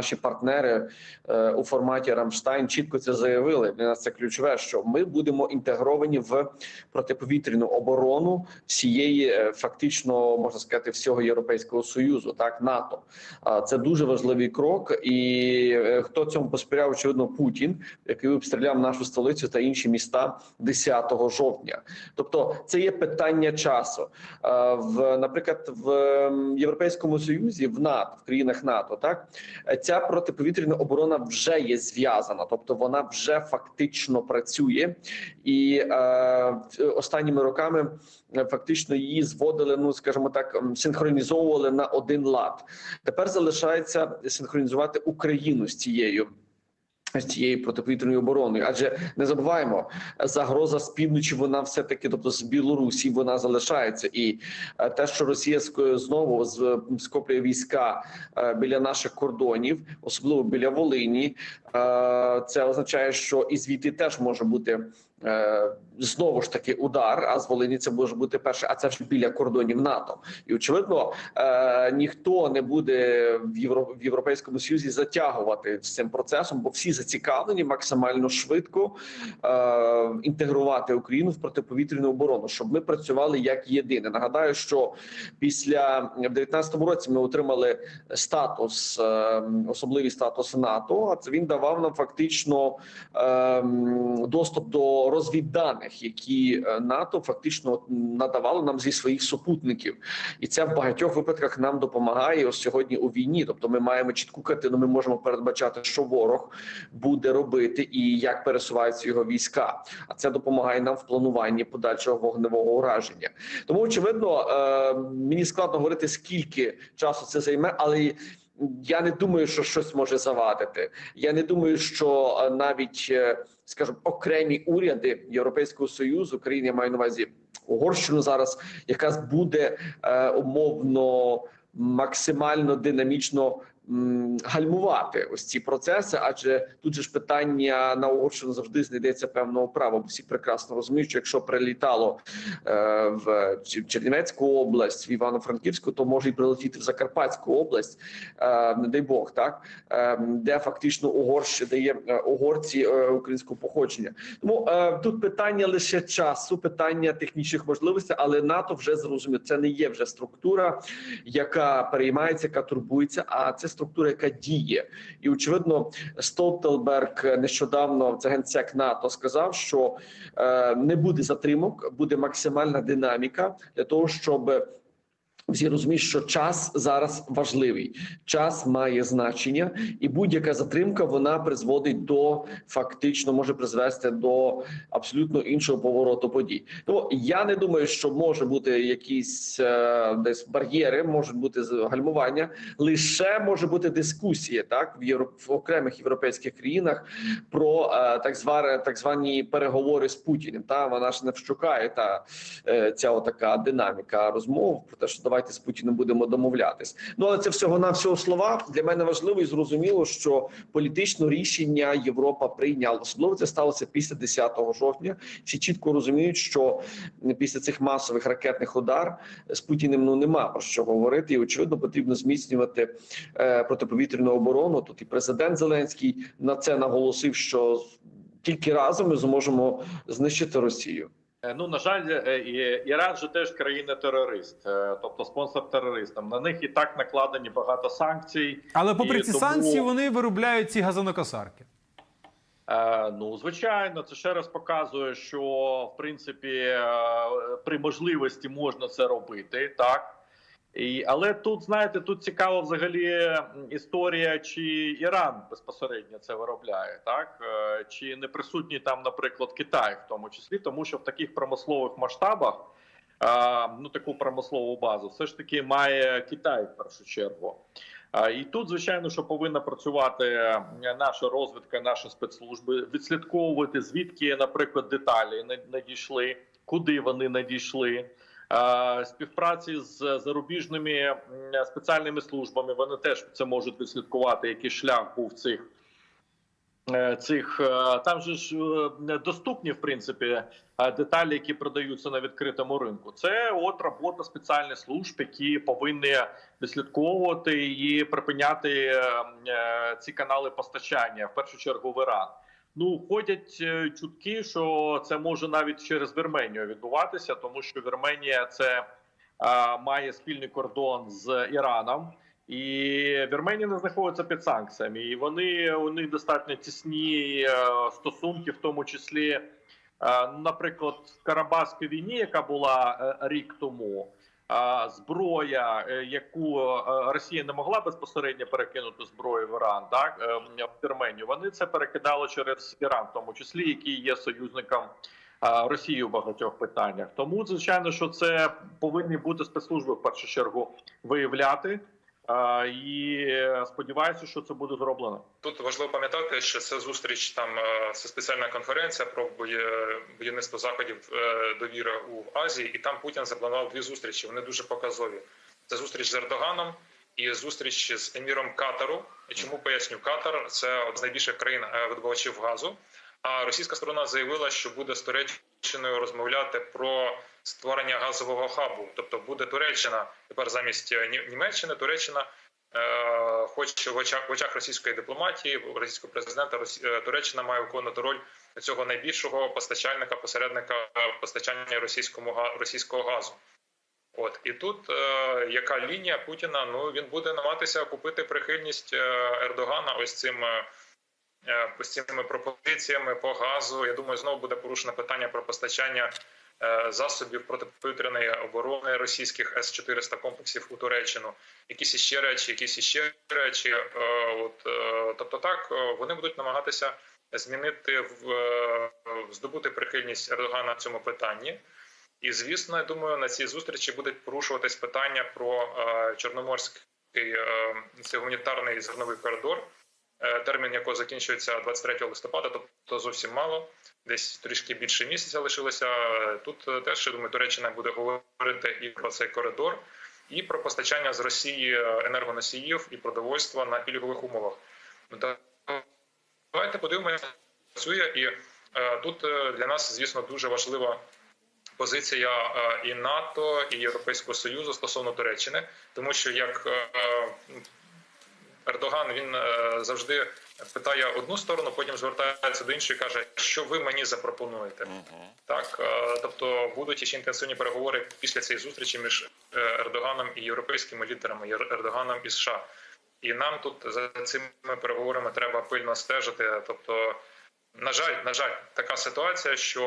Наші партнери е, у форматі Рамштайн чітко це заявили. Для нас це ключове, що ми будемо інтегровані в протиповітряну оборону всієї, е, фактично можна сказати, всього європейського союзу, так НАТО. А це дуже важливий крок. І е, хто цьому посприяв, очевидно, Путін, який обстріляв нашу столицю та інші міста 10 жовтня. Тобто, це є питання часу. В наприклад, в Європейському Союзі, в НАТО, в країнах НАТО, так ця протиповітряна оборона вже є зв'язана, тобто вона вже фактично працює, і е, останніми роками е, фактично її зводили, ну скажімо так, синхронізовували на один лад. Тепер залишається синхронізувати Україну з цією. З цією протиповітряною обороною, адже не забуваємо, загроза з півночі вона все таки, тобто з Білорусі, вона залишається, і е, те, що Росія знову з- скоплює війська е, біля наших кордонів, особливо біля Волині, е, це означає, що і звідти теж може бути е, знову ж таки удар. А з Волині це може бути перше, а це вже біля кордонів НАТО. І очевидно, е, ніхто не буде в Євро Європейському Союзі затягувати з цим процесом, бо всі зацікавлені максимально швидко е, інтегрувати Україну в протиповітряну оборону, щоб ми працювали як єдине. Нагадаю, що після в 19-му році ми отримали статус, е, особливий статус НАТО. А це він давав нам фактично е, доступ до розвідданих, які е, НАТО фактично надавало нам зі своїх супутників, і це в багатьох випадках нам допомагає ось сьогодні у війні. Тобто, ми маємо чітку картину. Ми можемо передбачати, що ворог буде робити і як пересуваються його війська. А це допомагає нам в плануванні подальшого вогневого ураження. Тому очевидно, е, мені складно говорити скільки часу це займе, але. Я не думаю, що щось може завадити. Я не думаю, що е, навіть, скажімо, окремі уряди Європейського союзу, країн, я маю на увазі Угорщину зараз, яка буде е, умовно максимально динамічно гальмувати ось ці процеси, адже тут же ж питання на Угорщину завжди знайдеться певного права. Бо всі прекрасно розуміють, що якщо прилітало е, в Чернівецьку область, в Івано-Франківську, то може і прилетіти в Закарпатську область, е, не дай Бог, так е, де фактично Угорщина дає угорці українського походження. Тому тут питання лише часу, питання технічних можливостей, але НАТО вже зрозуміло, це не є вже структура, яка переймається, яка турбується, а це структура, яка діє. І очевидно, Столтенберг нещодавно це генсек НАТО сказав, що е, не буде затримок, буде максимальна динаміка для того, щоб всі розуміють, що час зараз важливий, час має значення, і будь-яка затримка вона призводить до фактично може призвести до абсолютно іншого повороту подій. Тому я не думаю, що може бути якісь е, десь бар'єри, можуть бути гальмування. Лише може бути дискусія так в євро в окремих європейських країнах про е, так звані так звані переговори з Путіним. Та вона ж не вщукає та е, ця отака динаміка розмов про те, що давайте з Путіним будемо домовлятись. Ну але це всього на всього слова для мене важливо і зрозуміло, що політичне рішення Європа прийняла. Особливо це сталося після 10 жовтня. Всі чітко розуміють, що після цих масових ракетних удар з Путіним ну нема про що говорити, і очевидно потрібно зміцнювати е, протиповітряну оборону. Тут і президент Зеленський на це наголосив, що тільки разом ми зможемо знищити Росію. Е, Ну на жаль, е, Іран же теж країна-терорист, е, тобто спонсор терористам. На них і так накладені багато санкцій. Але попри ці тому- санкції вони виробляють ці газонокосарки. Е, Ну, звичайно, це ще раз показує, що в принципі е, при можливості можна це робити, так. І, але тут, знаєте, тут цікава взагалі історія, чи Іран безпосередньо це виробляє, так Е, чи не присутній там, наприклад, Китай, в тому числі, тому що в таких промислових масштабах ну таку промислову базу все ж таки має Китай в першу чергу. І тут, звичайно, що повинна працювати наша розвідка, наші спецслужби, відслідковувати звідки, наприклад, деталі надійшли, куди вони надійшли. Співпраці з зарубіжними спеціальними службами вони теж це можуть відслідкувати, який шлях був цих е, цих е, там же ж е, доступні в принципі деталі, які продаються на відкритому ринку. Це от робота спеціальних служб, які повинні відслідковувати і припиняти ці канали постачання в першу чергу в Іран. Ну ходять е, чутки, що це може навіть через Вірменію відбуватися, тому що Вірменія це е, має спільний кордон з Іраном. І Вірменія не знаходиться під санкціями, і вони у них достатньо тісні е, стосунки, в тому числі, е, наприклад, в Карабахській війні, яка була рік тому. Зброя, е, яку е, Росія не могла безпосередньо перекинути зброю в Іран, так е, в Терменію. вони це перекидали через Іран, в тому числі, який є союзником Росії у багатьох питаннях. Тому звичайно, що це повинні бути спецслужби в першу чергу виявляти. І сподіваюся, що це буде зроблено. Тут важливо пам'ятати, що це зустріч там е, це спеціальна конференція про будівництво заходів е, довіри у Азії, і там Путін запланував дві зустрічі. Вони дуже показові. Це зустріч з Ердоганом і зустріч з еміром Катару. Чому поясню Катар? Це одна з найбільших країн е, видобувачів газу. А російська сторона заявила, що буде з Туреччиною розмовляти про створення газового хабу. Тобто буде Туреччина тепер замість е, Ні- Німеччини, Туреччина е, хоче в очах, в очах російської дипломатії, російського президента е, Туреччина має виконувати роль цього найбільшого постачальника, посередника постачання російському російського газу. От і тут е, яка лінія Путіна? Ну він буде намагатися купити прихильність Ердогана ось цим. Е, Ось цими пропозиціями по газу. Я думаю, знову буде порушено питання про постачання е, засобів протиповітряної оборони російських С-400 комплексів у Туреччину. Якісь іще речі, якісь іще речі. Е, От, тобто, так вони будуть намагатися змінити в здобути прихильність Ердогана в цьому питанні. І звісно, я думаю, на цій зустрічі будуть порушуватись питання про чорноморський е, цей гуманітарний зерновий коридор, термін якого закінчується 23 листопада, тобто зовсім мало, десь трішки більше місяця лишилося. Е, Тут е, теж я думаю, Туреччина буде говорити і про цей коридор, і про постачання з Росії е, енергоносіїв і продовольства на пільгових умовах. Ну, Давайте подивимося, працює і е, тут е, для нас, звісно, дуже важлива позиція е, і НАТО, і Європейського Союзу стосовно Туреччини, тому що як е, е, Ердоган він е, завжди питає одну сторону, потім звертається до іншої, і каже, що ви мені запропонуєте. Так, е, тобто будуть ще інтенсивні переговори після цієї зустрічі між е, Ердоганом і європейськими лідерами, Ердоганом і США. І нам тут за цими переговорами треба пильно стежити. Тобто, на жаль, на жаль, така ситуація, що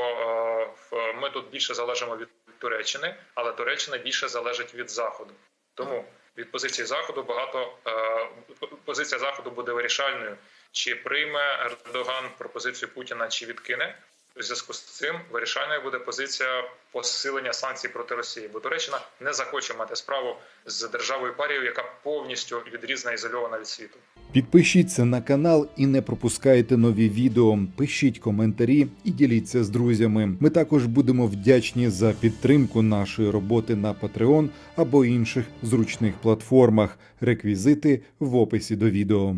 ми тут більше залежимо від Туреччини, але Туреччина більше залежить від Заходу. Тому від позиції Заходу багато е, позиція Заходу буде вирішальною, чи прийме Ердоган пропозицію Путіна, чи відкине. У зв'язку з цим вирішальною буде позиція посилення санкцій проти Росії, бо Туреччина не захоче мати справу з державою парією, яка повністю відрізана ізольована від світу. Підпишіться на канал і не пропускайте нові відео. Пишіть коментарі і діліться з друзями. Ми також будемо вдячні за підтримку нашої роботи на Patreon або інших зручних платформах. Реквізити в описі до відео.